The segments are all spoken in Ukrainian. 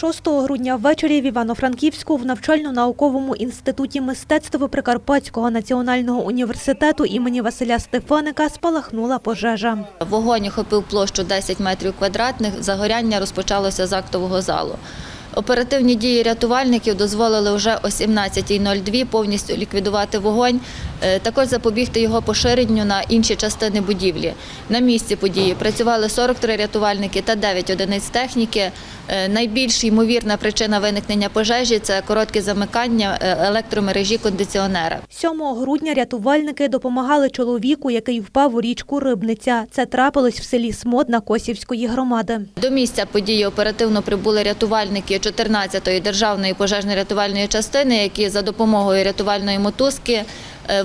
6 грудня ввечері в Івано-Франківську в навчально-науковому інституті мистецтва Прикарпатського національного університету імені Василя Стефаника спалахнула пожежа. Вогонь охопив площу 10 метрів квадратних. Загоряння розпочалося з актового залу. Оперативні дії рятувальників дозволили вже о 17.02 повністю ліквідувати вогонь, е, також запобігти його поширенню на інші частини будівлі. На місці події працювали 43 рятувальники та 9 одиниць техніки. Е, Найбільш ймовірна причина виникнення пожежі це коротке замикання е, електромережі кондиціонера. 7 грудня рятувальники допомагали чоловіку, який впав у річку Рибниця. Це трапилось в селі Смодна Косівської громади. До місця події оперативно прибули рятувальники 14-ї державної пожежно-рятувальної частини, які за допомогою рятувальної мотузки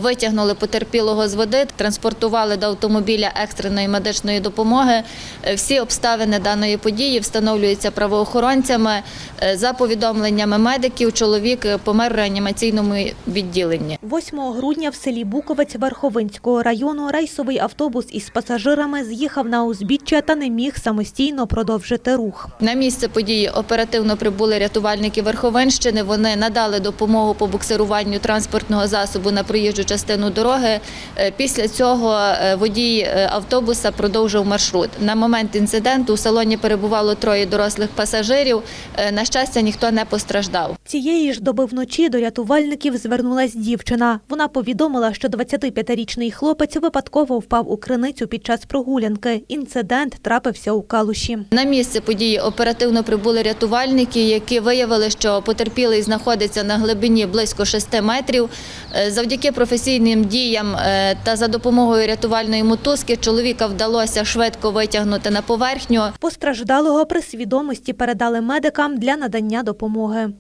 витягнули потерпілого з води, транспортували до автомобіля екстреної медичної допомоги. Е, Всі обставини даної події встановлюються правоохоронцями. Е, За повідомленнями медиків, чоловік е, помер у реанімаційному відділенні. 8 грудня в селі Буковець Верховинського району рейсовий автобус із пасажирами з'їхав на узбіччя та не міг самостійно продовжити рух. На місце події оперативно прибули рятувальники Верховенщини. Вони надали допомогу по буксируванню транспортного засобу на проїжджу частину дороги. Е, Після цього е, водій е, автобуса продовжив маршрут. На момент інциденту у салоні перебувало троє дорослих пасажирів. На щастя, ніхто не постраждав. Цієї ж доби вночі до рятувальників звернулась дівчина. Вона повідомила, що 25-річний хлопець випадково впав у криницю під час прогулянки. Інцидент трапився у калуші. На місце події оперативно прибули рятувальники, які виявили, що потерпілий знаходиться на глибині близько 6 метрів. Завдяки професійним діям е, та за допомогою рятувальної мотузки чоловіка вдалося швидко витягнути на поверхню. Постраждалого при свідомості передали медикам для надання допомоги.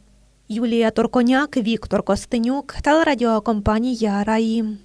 Юлія Торконяк, Віктор Костенюк, телерадіокомпанія Раї.